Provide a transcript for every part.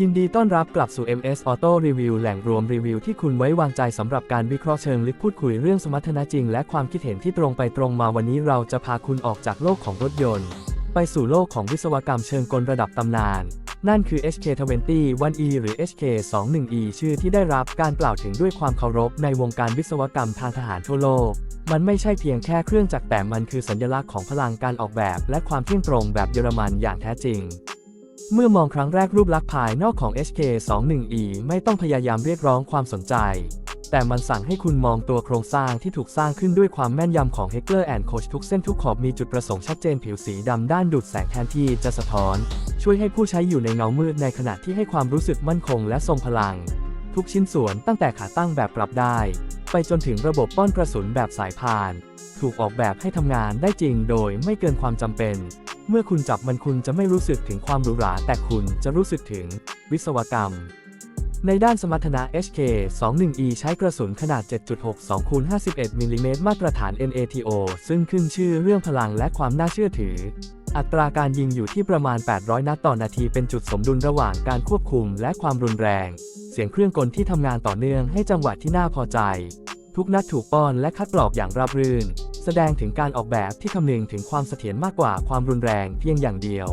ยินดีต้อนรับกลับสู่ MS Auto Review แหล่งรวมรีวิวที่คุณไว้วางใจสำหรับการวิเคราะห์เชิงลึกพูดคุยเรื่องสมรรถนะจริง และความคิดเห็นที่ตรงไปตรงมาวันนี้เราจะพาคุณออกจากโลกของรถยนต์ ไปสู่โลกของวิศวกรรมเชิงกลระดับตำนาน นั่นคือ HK20 1E หรือ HK21E ชื่อที่ได้รับการกล่าวถึงด้วยความเคารพในวงการวิศวกรรมทางทหารทั่วโลก มันไม่ใช่เพียงแค่เครื่องจักรแต่มันคือสัญลักษณ์ของพลังการออกแบบ และความเที่ยงตรงแบบเยอรมันอย่างแท้จริง เมื่อมองครั้งแรกรูปลักษณ์ภายนอกของ HK21E ไม่ต้องพยายามเรียกร้องความสนใจ แต่มันสั่งให้คุณมองตัวโครงสร้างที่ถูกสร้างขึ้นด้วยความแม่นยำของ Heckler Koch ทุกเส้นทุกขอบมีจุดประสงค์ชัดเจนผิวสีดำด้านดูดแสงแทนที่จะสะท้อน ช่วยให้ผู้ใช้อยู่ในเงามืดในขณะที่ให้ความรู้สึกมั่นคงและทรงพลัง ทุกชิ้นส่วนตั้งแต่ขาตั้งแบบปรับได้ ไปจนถึงระบบป้อนกระสุนแบบสายพาน ถูกออกแบบให้ทำงานได้จริงโดยไม่เกินความจำเป็น เมื่อคุณจับมันคุณจะไม่รู้สึกถึงความหรูหรา แต่คุณจะรู้สึกถึงวิศวกรรม ในด้านสมรรถนะ HK21E ใช้กระสุนขนาด 7.62คูณ51มิลลิเมตรมาตรฐาน NATO ซึ่งขึ้นชื่อเรื่องพลังและความน่าเชื่อถือ อัตราการยิงอยู่ที่ประมาณ 800 นัดต่อนาทีเป็นจุดสมดุลระหว่างการควบคุมและความรุนแรง เสียงเครื่องกลที่ทำงานต่อเนื่องให้จังหวะที่น่าพอใจ ทุกนัดถูกป้อนและคัดกรอกอย่างราบรื่น แสดงถึงการออกแบบที่คำนึงถึงความเสถียรมากกว่าความรุนแรงเพียงอย่างเดียว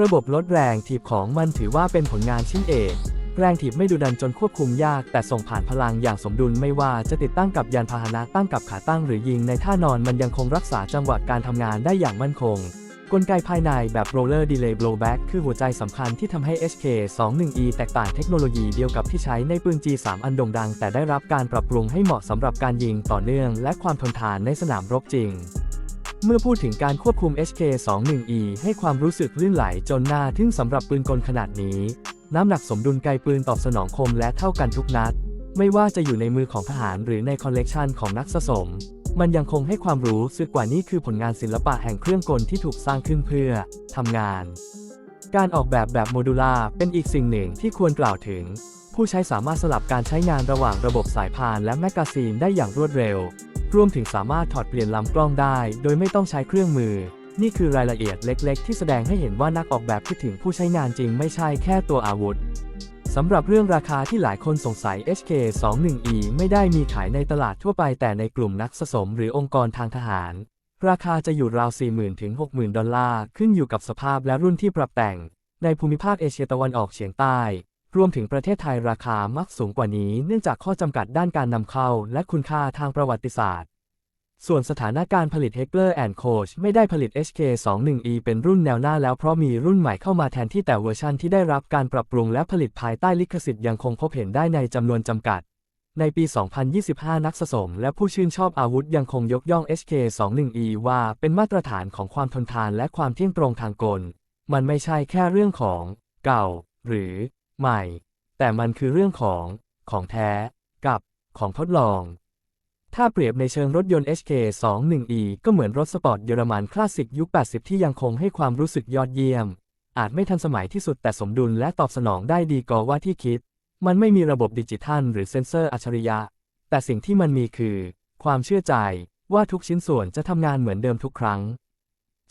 ระบบลดแรงถีบของมันถือว่าเป็นผลงานชิ้นเอกแรงถีบไม่ดุดันจนควบคุมยาก แต่ส่งผ่านพลังอย่างสมดุลไม่ว่าจะติดตั้งกับยานพาหนะตั้งกับขาตั้งหรือยิงในท่านอนมันยังคงรักษาจังหวะการทำงานได้อย่างมั่นคง กลไกภายในแบบ Roller Delay Blowback คือหัวใจสำคัญที่ทำให้ HK21E แตกต่างเทคโนโลยีเดียวกับที่ใช้ในปืน G3 อันโด่งดัง แต่ได้รับการปรับปรุงให้เหมาะสำหรับการยิงต่อเนื่อง และความทนทานในสนามรบจริง เมื่อพูดถึงการควบคุม HK21E ให้ความรู้สึกลื่นไหลจนน่าทึ่งสำหรับปืนกลขนาดนี้ น้ำหนักสมดุลไกปืนตอบสนองคมและเท่ากันทุกนัด ไม่ว่าจะอยู่ในมือของทหารหรือในคอลเลกชันของนักสะสม มันยังคงให้ความรู้สึกกว่านี้คือผลงานศิลปะแห่งเครื่องกลที่ถูกสร้างขึ้นเพื่อทำงาน การออกแบบแบบโมดูล่าเป็นอีกสิ่งหนึ่งที่ควรกล่าวถึง ผู้ใช้สามารถสลับการใช้งานระหว่างระบบสายพานและแมกกาซีนได้อย่างรวดเร็ว รวมถึงสามารถถอดเปลี่ยนลำกล้องได้ โดยไม่ต้องใช้เครื่องมือ นี่คือรายละเอียดเล็ก ๆ ที่แสดงให้เห็นว่านักออกแบบคิดถึงผู้ใช้งานจริงไม่ใช่แค่ตัวอาวุธ สำหรับเรื่องราคาที่หลายคนสงสัย HK21E ไม่ได้มีขายในตลาดทั่วไปแต่ในกลุ่มนักสะสมหรือองค์กรทางทหาร ราคาจะอยู่ราว 40,000 ถึง 60,000 ดอลลาร์ ขึ้นอยู่กับสภาพและรุ่นที่ปรับแต่ง ในภูมิภาคเอเชียตะวันออกเฉียงใต้ รวมถึงประเทศไทยราคามักสูงกว่านี้ เนื่องจากข้อจำกัดด้านการนำเข้า และคุณค่าทางประวัติศาสตร์ ส่วนสถานะการผลิต Heckler Koch ไม่ได้ผลิต HK21E เป็นรุ่นแนวหน้าแล้วเพราะมีรุ่นใหม่เข้ามาแทนที่แต่เวอร์ชันที่ได้รับการปรับปรุงและผลิตภายใต้ลิขสิทธิ์ยังคงพบเห็นได้ในจำนวนจำกัด ในปี 2025 นักสะสมและผู้ชื่นชอบอาวุธยังคงยกย่อง HK21E ว่าเป็นมาตรฐานของความทนทานและความเที่ยงตรงทางกล มันไม่ใช่แค่เรื่องของ เก่า หรือ ใหม่ แต่มันคือเรื่องของ ของแท้ กับ ของทดลอง ถ้าเปรียบในเชิงรถยนต์ HK21E ก็เหมือนรถสปอร์ตเยอรมันคลาสสิกยุค 80 ที่ยังคงให้ความรู้สึกยอดเยี่ยม อาจไม่ทันสมัยที่สุดแต่สมดุลและตอบสนองได้ดีกว่าที่คิด มันไม่มีระบบดิจิทัลหรือเซ็นเซอร์อัจฉริยะ แต่สิ่งที่มันมีคือ ความเชื่อใจว่าทุกชิ้นส่วนจะทำงานเหมือนเดิมทุกครั้ง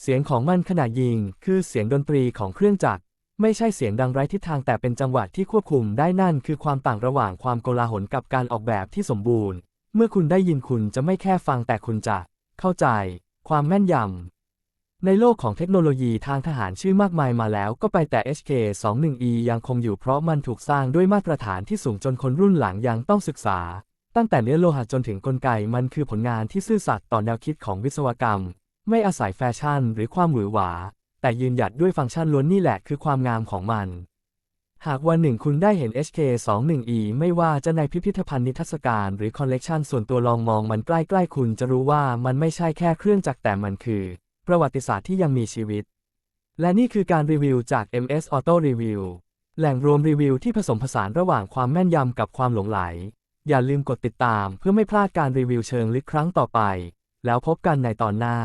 เสียงของมันขณะยิง คือเสียงดนตรีของเครื่องจักร ไม่ใช่เสียงดังไร้ทิศทางแต่เป็นจังหวะที่ควบคุมได้นั่นคือความต่างระหว่างความโกลาหลกับการออกแบบที่สมบูรณ์ เมื่อคุณได้ยินคุณจะไม่แค่ฟังแต่คุณจะ เข้าใจ ความแม่นยำ ในโลกของเทคโนโลยีทางทหารชื่อมากมายมาแล้วก็ไปแต่ HK21E ยังคงอยู่เพราะมันถูกสร้างด้วยมาตรฐานที่สูงจนคนรุ่นหลังยังต้องศึกษา ตั้งแต่เนื้อโลหะจนถึงกลไกมันคือผลงานที่ซื่อสัตย์ต่อแนวคิดของวิศวกรรม ไม่อาศัยแฟชั่นหรือความหวือหวา แต่ยืนหยัดด้วยฟังก์ชันล้วนนี่แหละคือความงามของมัน หากวันหนึ่งคุณได้เห็น HK21E ไม่ว่าจะในพิพิธภัณฑ์นิทรรศการหรือคอลเลกชันส่วนตัวลองมองมันใกล้ๆคุณจะรู้ว่ามันไม่ใช่แค่เครื่องจักรแต่มันคือ ประวัติศาสตร์ที่ยังมีชีวิต และนี่คือการรีวิวจาก MS Auto Review แหล่งรวมรีวิวที่ผสมผสานระหว่างความแม่นยำกับความหลงไหล อย่าลืมกดติดตามเพื่อไม่พลาดการรีวิวเชิงลึกครั้งต่อไป แล้วพบกันในตอนหน้า